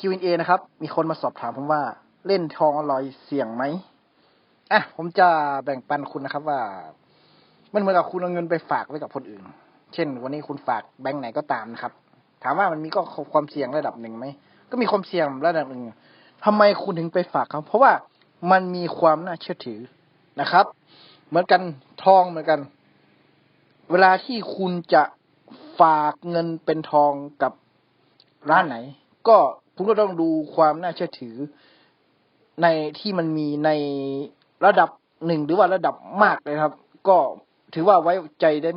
Q&A นะครับ มีคนมาสอบถามผมว่าเล่นทองอร่อยเสี่ยงไหมอะผมจะแบ่งปันคุณนะครับว่า มันเหมือนกับคุณเอาเงินไปฝากไว้กับคนอื่น เช่น วันนี้คุณฝากแบงก์ไหนก็ตามนะครับ ถามว่ามันมีก็ความเสี่ยงระดับหนึ่งไหมก็มีความเสี่ยงระดับหนึ่งทำไมคุณถึงไปฝากเขาเพราะว่ามันมีความน่าเชื่อถือนะครับ เหมือนกันทองเหมือนกัน เวลาที่คุณจะฝากเงินเป็นทองกับร้านไหน ก็ คุณก็ต้องดูความน่าเชื่อถือในที่มันมีในระดับหนึ่งหรือว่าระดับมากเลยครับ ก็ถือว่าไว้ใจได้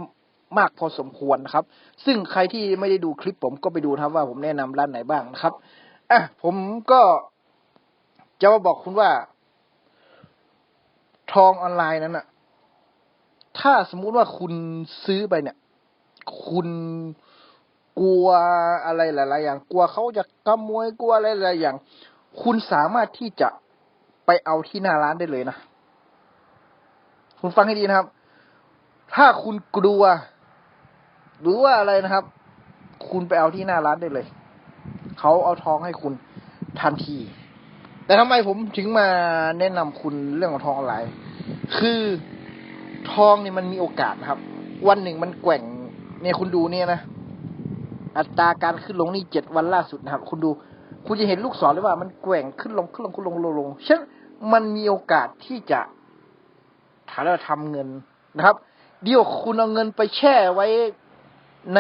มากพอสมควรนะครับ ซึ่งใครที่ไม่ได้ดูคลิปผมก็ไปดูนะครับว่าผมแนะนำร้านไหนบ้างนะครับอะผมก็จะมาบอกคุณว่า ทองออนไลน์นั้นอะถ้าสมมุติว่าคุณซื้อไปเนี่ย คุณ กลัวอะไรหลาย ๆ อย่างกลัวเขาจะขโมยกลัวอะไรหลายอย่าง คุณสามารถที่จะไปเอาที่หน้าร้านได้เลยนะคุณฟังให้ดีนะครับ ถ้าคุณกลัว หรือว่าอะไรนะครับ คุณไปเอาที่หน้าร้านได้เลย เขาเอาทองให้คุณทันที แต่ทำไมผมถึงมาแนะนำคุณเรื่องของทองออนไลน์คือทองเนี่ยมันมีโอกาสนะครับ วันหนึ่งมันแกว่งเนี่ยคุณดูเนี่ยนะ อัตราการขึ้นลงนี่เจ็ดวันล่าสุดนะครับ คุณดู คุณจะเห็นลูกศรเลยว่ามันแกว่งขึ้นลงขึ้นลงขึ้นลงลงลงฉะนั้นมันมีโอกาสที่จะถ้าเราทำเงินนะครับ เดี๋ยวคุณเอาเงินไปแช่ไว้ใน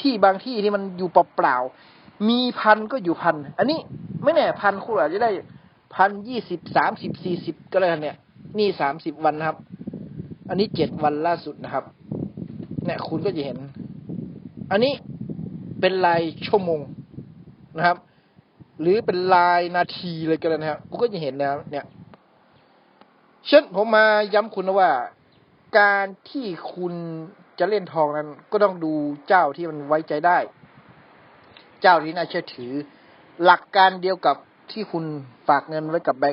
ที่บางที่ที่มันอยู่เปล่าๆมีพันก็อยู่พัน อันนี้ไม่แน่พันคุณอาจจะได้พันยี่สิบสามสิบสี่สิบก็แล้วกันเนี่ย นี่สามสิบวันนะครับ อันนี้เจ็ดวันล่าสุดนะครับ เนี่ยคุณก็จะเห็น อันนี้ เป็นรายชั่วโมงนะครับ หรือเป็นรายนาทีเลยก็แล้วนะครับคุณก็จะเห็นนะเนี่ยเช่นผมมาย้ำคุณนะว่า การที่คุณจะเล่นทองนั้น ก็ต้องดูเจ้าที่มันไว้ใจได้ เจ้าที่น่าเชื่อถือ หลักการเดียวกับที่คุณฝากเงินไว้กับแบงก์